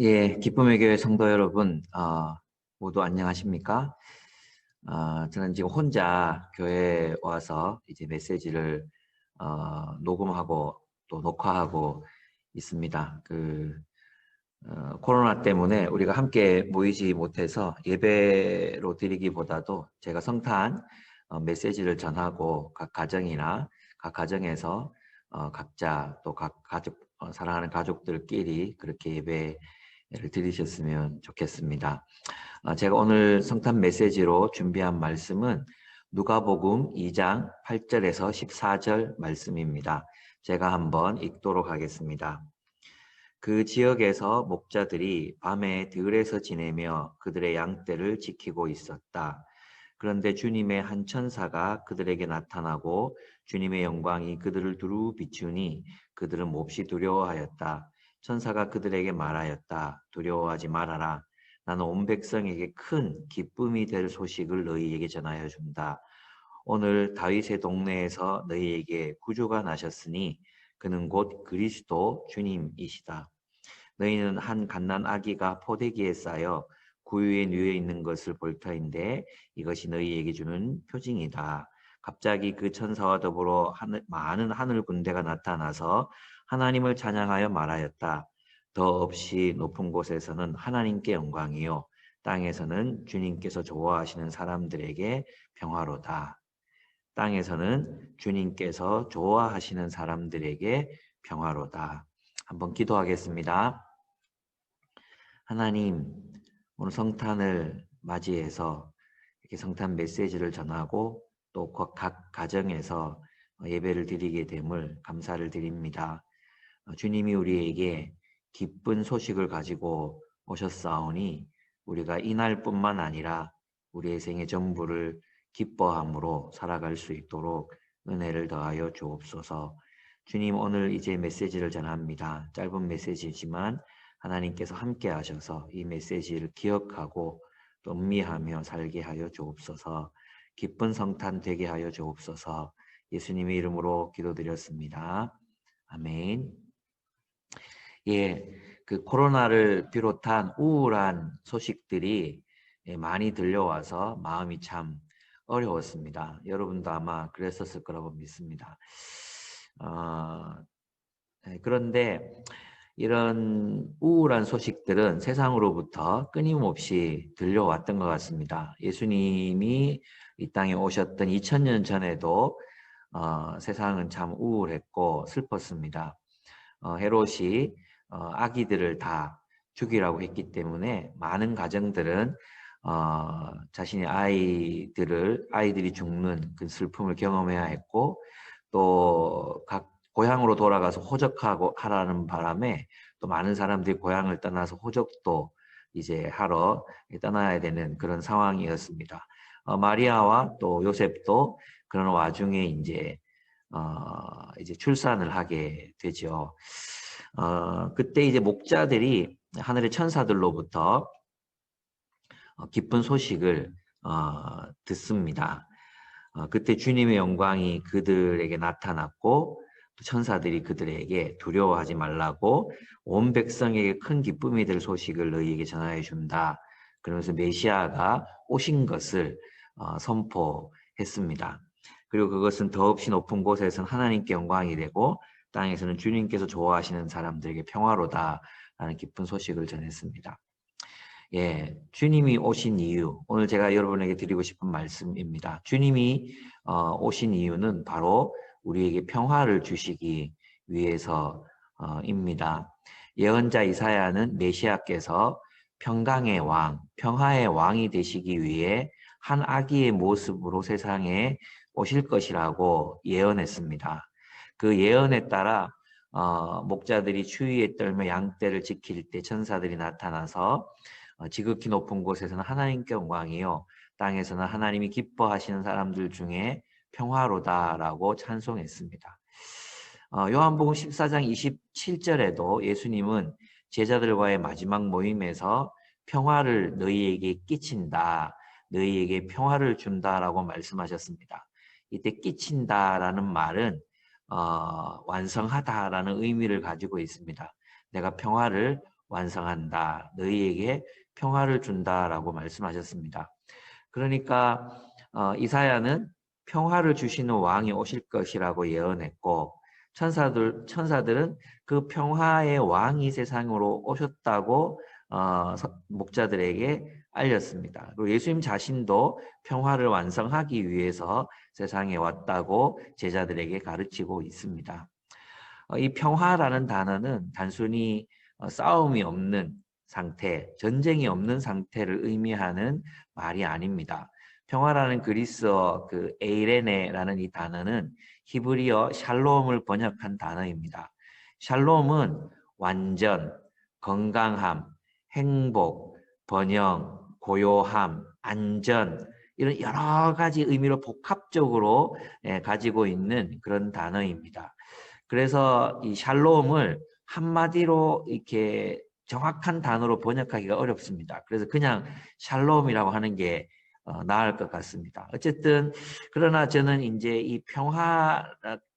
예, 기쁨의 교회 성도 여러분, 어, 모두 안녕하십니까? 어, 저는 지금 혼자 교회에 와서 이제 메시지를 어, 녹음하고 또 녹화하고 있습니다. 그 어, 코로나 때문에 우리가 함께 모이지 못해서 예배로 드리기보다도 제가 성탄 어, 메시지를 전하고 각 가정이나 각 가정에서 어, 각자 또 각 가족 어, 사랑하는 가족들끼리 그렇게 예배 를 들으셨으면 좋겠습니다. 아, 제가 오늘 성탄 메시지로 준비한 말씀은 누가복음 2장 8절에서 14절 말씀입니다. 제가 한번 읽도록 하겠습니다. 그 지역에서 목자들이 밤에 들에서 지내며 그들의 양떼를 지키고 있었다. 그런데 주님의 한 천사가 그들에게 나타나고 주님의 영광이 그들을 두루 비추니 그들은 몹시 두려워하였다. 천사가 그들에게 말하였다. 두려워하지 말아라. 나는 온 백성에게 큰 기쁨이 될 소식을 너희에게 전하여 준다. 오늘 다윗의 동네에서 너희에게 구주가 나셨으니 그는 곧 그리스도 주님이시다. 너희는 한 갓난 아기가 포대기에 쌓여 구유에 누워 있는 것을 볼 터인데 이것이 너희에게 주는 표징이다. 갑자기 그 천사와 더불어 하늘, 많은 하늘 군대가 나타나서 하나님을 찬양하여 말하였다. 더 없이 높은 곳에서는 하나님께 영광이요 땅에서는 주님께서 좋아하시는 사람들에게 평화로다. 땅에서는 주님께서 좋아하시는 사람들에게 평화로다. 한번 기도하겠습니다. 하나님, 오늘 성탄을 맞이해서 이렇게 성탄 메시지를 전하고 또 각 가정에서 예배를 드리게 됨을 감사를 드립니다. 어, 주님이 우리에게 기쁜 소식을 가지고 오셨사오니 우리가 이날뿐만 아니라 우리의 생의 전부를 기뻐함으로 살아갈 수 있도록 은혜를 더하여 주옵소서. 주님 오늘 이제 메시지를 전합니다. 짧은 메시지지만 하나님께서 함께 하셔서 이 메시지를 기억하고 또 음미하며 살게 하여 주옵소서. 기쁜 성탄 되게 하여 주옵소서. 예수님의 이름으로 기도드렸습니다. 아멘. 예, 그 코로나를 비롯한 우울한 소식들이 예, 많이 들려와서 마음이 참 어려웠습니다. 여러분도 아마 그랬었을 거라고 믿습니다. 어, 그런데 이런 우울한 소식들은 세상으로부터 끊임없이 들려왔던 것 같습니다. 예수님이 이 땅에 오셨던 2000년 전에도 어, 세상은 참 우울했고 슬펐습니다. 어, 헤롯이 어, 아기들을 다 죽이라고 했기 때문에 많은 가정들은 어, 자신의 아이들을 아이들이 죽는 그 슬픔을 경험해야 했고 또 각 고향으로 돌아가서 호적하고 하라는 바람에 또 많은 사람들이 고향을 떠나서 호적도 이제 하러 떠나야 되는 그런 상황이었습니다. 어, 마리아와 또 요셉도 그런 와중에 이제 어, 이제 출산을 하게 되죠. 어, 그때 이제 목자들이 하늘의 천사들로부터 어, 기쁜 소식을 어, 듣습니다. 어, 그때 주님의 영광이 그들에게 나타났고 천사들이 그들에게 두려워하지 말라고 온 백성에게 큰 기쁨이 될 소식을 너희에게 전하여 준다. 그러면서 메시아가 오신 것을 어, 선포했습니다. 그리고 그것은 더없이 높은 곳에서는 하나님께 영광이 되고 땅에서는 주님께서 좋아하시는 사람들에게 평화로다라는 기쁜 소식을 전했습니다. 예, 주님이 오신 이유 오늘 제가 여러분에게 드리고 싶은 말씀입니다. 주님이 어, 오신 이유는 바로 우리에게 평화를 주시기 위해서입니다. 예언자 이사야는 메시아께서 평강의 왕, 평화의 왕이 되시기 위해 한 아기의 모습으로 세상에 오실 것이라고 예언했습니다. 그 예언에 따라 어, 목자들이 추위에 떨며 양떼를 지킬 때 천사들이 나타나서 어, 지극히 높은 곳에서는 하나님께 영광이요 땅에서는 하나님이 기뻐하시는 사람들 중에 평화로다라고 찬송했습니다. 어, 요한복음 14장 27절에도 예수님은 제자들과의 마지막 모임에서 평화를 너희에게 끼친다. 너희에게 평화를 준다라고 말씀하셨습니다. 이때 끼친다라는 말은 어, 완성하다라는 의미를 가지고 있습니다. 내가 평화를 완성한다. 너희에게 평화를 준다라고 말씀하셨습니다. 그러니까 어, 이사야는 평화를 주시는 왕이 오실 것이라고 예언했고 천사들 천사들은 그 평화의 왕이 세상으로 오셨다고 어, 목자들에게 알렸습니다. 그리고 예수님 자신도 평화를 완성하기 위해서 세상에 왔다고 제자들에게 가르치고 있습니다. 어, 이 평화라는 단어는 단순히 어, 싸움이 없는 상태, 전쟁이 없는 상태를 의미하는 말이 아닙니다. 평화라는 그리스어 그 에이레네라는 이 단어는 히브리어 샬롬을 번역한 단어입니다. 샬롬은 완전, 건강함, 행복, 번영, 고요함, 안전 이런 여러 가지 의미로 복합적으로 예, 가지고 있는 그런 단어입니다. 그래서 이 샬롬을 한마디로 이렇게 정확한 단어로 번역하기가 어렵습니다. 그래서 그냥 샬롬이라고 하는 게 어, 나을 것 같습니다. 어쨌든 그러나 저는 이제 이 평화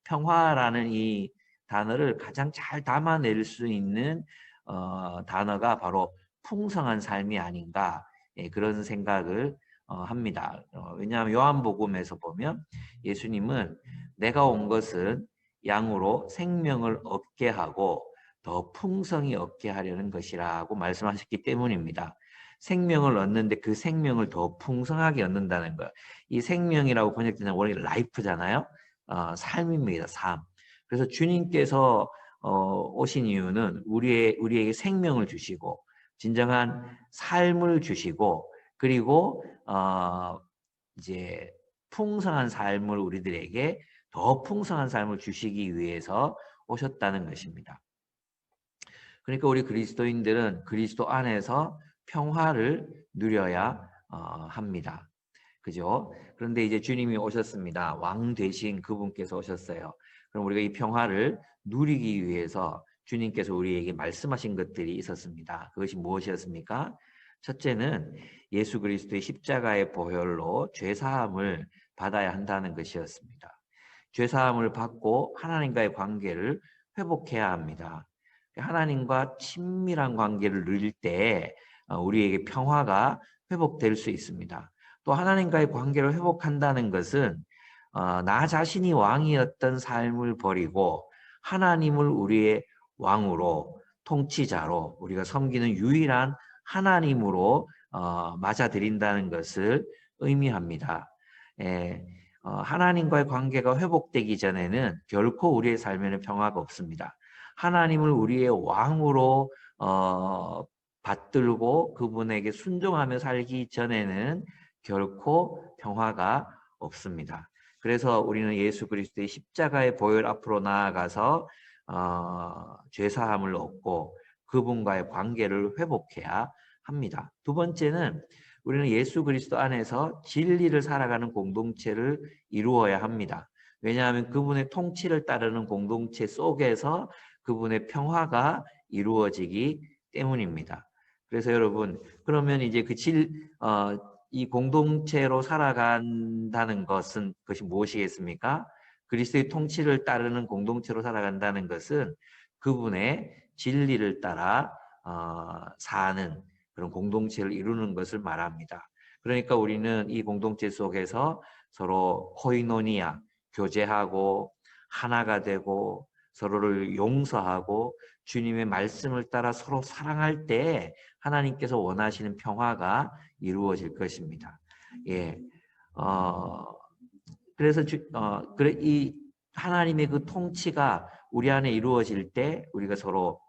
평화라는 이 단어를 가장 잘 담아낼 수 있는 어, 단어가 바로 풍성한 삶이 아닌가 예, 그런 생각을 어, 합니다. 어, 왜냐하면 요한복음에서 보면 예수님은 내가 온 것은 양으로 생명을 얻게 하고 더 풍성히 얻게 하려는 것이라고 말씀하셨기 때문입니다. 생명을 얻는데 그 생명을 더 풍성하게 얻는다는 거예요. 이 생명이라고 번역되는 원래 라이프잖아요. 어, 삶입니다. 삶. 그래서 주님께서 어, 오신 이유는 우리의 우리에게 생명을 주시고 진정한 삶을 주시고 그리고 어, 이제 풍성한 삶을 우리들에게 더 풍성한 삶을 주시기 위해서 오셨다는 것입니다. 그러니까 우리 그리스도인들은 그리스도 안에서 평화를 누려야 어, 합니다. 그죠? 그런데 이제 주님이 오셨습니다. 왕 되신 그분께서 오셨어요. 그럼 우리가 이 평화를 누리기 위해서 주님께서 우리에게 말씀하신 것들이 있었습니다. 그것이 무엇이었습니까? 첫째는 예수 그리스도의 십자가의 보혈로 죄 사함을 받아야 한다는 것이었습니다. 죄 사함을 받고 하나님과의 관계를 회복해야 합니다. 하나님과 친밀한 관계를 누릴 때 어, 우리에게 평화가 회복될 수 있습니다. 또 하나님과의 관계를 회복한다는 것은 어, 나 자신이 왕이었던 삶을 버리고 하나님을 우리의 왕으로 통치자로 우리가 섬기는 유일한 하나님으로 어, 맞아들인다는 것을 의미합니다. 예, 하나님과의 관계가 회복되기 전에는 결코 우리의 삶에는 평화가 없습니다. 하나님을 우리의 왕으로 어, 받들고 그분에게 순종하며 살기 전에는 결코 평화가 없습니다. 그래서 우리는 예수 그리스도의 십자가의 보혈 앞으로 나아가서 어, 죄사함을 얻고 그분과의 관계를 회복해야 합니다. 두 번째는 우리는 예수 그리스도 안에서 진리를 살아가는 공동체를 이루어야 합니다. 왜냐하면 그분의 통치를 따르는 공동체 속에서 그분의 평화가 이루어지기 때문입니다. 그래서 여러분 그러면 이제 그 질, 어, 이 공동체로 살아간다는 것은 그것이 무엇이겠습니까? 그리스도의 통치를 따르는 공동체로 살아간다는 것은 그분의 진리를 따라 어, 사는 그런 공동체를 이루는 것을 말합니다. 그러니까 우리는 이 공동체 속에서 서로 코이노니아 교제하고 하나가 되고 서로를 용서하고 주님의 말씀을 따라 서로 사랑할 때 하나님께서 원하시는 평화가 이루어질 것입니다. 예. 어, 그래서 주, 어, 그래 이 하나님의 그 통치가 우리 안에 이루어질 때 우리가 서로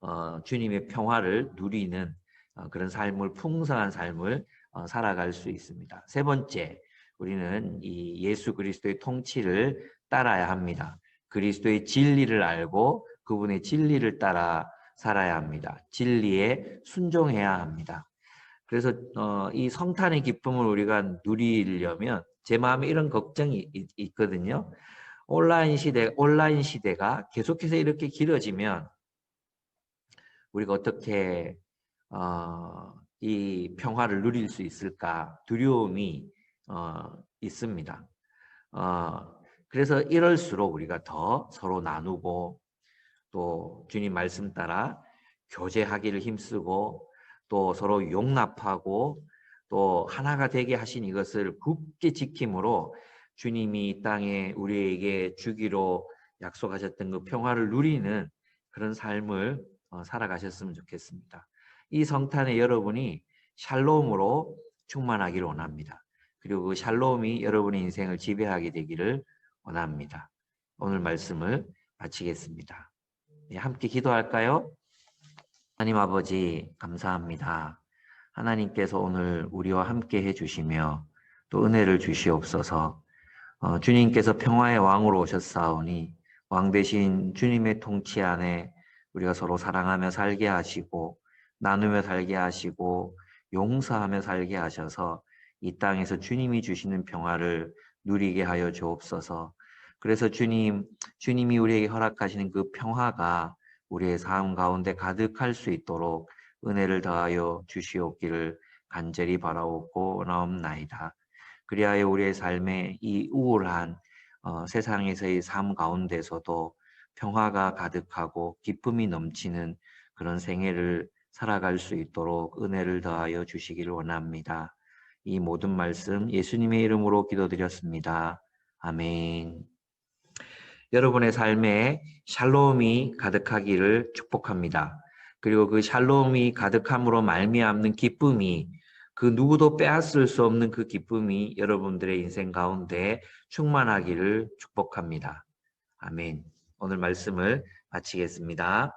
어, 주님의 평화를 누리는 어, 그런 삶을 풍성한 삶을 어, 살아갈 수 있습니다. 세 번째, 우리는 이 예수 그리스도의 통치를 따라야 합니다. 그리스도의 진리를 알고 그분의 진리를 따라 살아야 합니다. 진리에 순종해야 합니다. 그래서 어, 이 성탄의 기쁨을 우리가 누리려면 제 마음에 이런 걱정이 있, 있거든요. 온라인 시대 온라인 시대가 계속해서 이렇게 길어지면 우리가 어떻게 어, 이 평화를 누릴 수 있을까 두려움이 어, 있습니다. 어, 그래서 이럴수록 우리가 더 서로 나누고 또 주님 말씀 따라 교제하기를 힘쓰고 또 서로 용납하고 또 하나가 되게 하신 이것을 굳게 지킴으로 주님이 이 땅에 우리에게 주기로 약속하셨던 그 평화를 누리는 그런 삶을 어, 살아가셨으면 좋겠습니다. 이 성탄에 여러분이 샬롬으로 충만하기를 원합니다. 그리고 그 샬롬이 여러분의 인생을 지배하게 되기를 원합니다. 오늘 말씀을 마치겠습니다. 네, 함께 기도할까요? 하나님 아버지 감사합니다. 하나님께서 오늘 우리와 함께 해주시며 또 은혜를 주시옵소서. 어, 주님께서 평화의 왕으로 오셨사오니 왕 대신 주님의 통치 안에 우리가 서로 사랑하며 살게 하시고 나누며 살게 하시고 용서하며 살게 하셔서 이 땅에서 주님이 주시는 평화를 누리게 하여 주옵소서. 그래서 주님, 주님이 우리에게 허락하시는 그 평화가 우리의 삶 가운데 가득할 수 있도록 은혜를 더하여 주시옵기를 간절히 바라옵고 나옵나이다. 그리하여 우리의 삶에 이 우울한 어, 세상에서의 삶 가운데서도 평화가 가득하고 기쁨이 넘치는 그런 생애를 살아갈 수 있도록 은혜를 더하여 주시기를 원합니다. 이 모든 말씀 예수님의 이름으로 기도드렸습니다. 아멘. 여러분의 삶에 샬롬이 가득하기를 축복합니다. 그리고 그 샬롬이 가득함으로 말미암는 기쁨이 그 누구도 빼앗을 수 없는 그 기쁨이 여러분들의 인생 가운데 충만하기를 축복합니다. 아멘. 오늘 말씀을 마치겠습니다.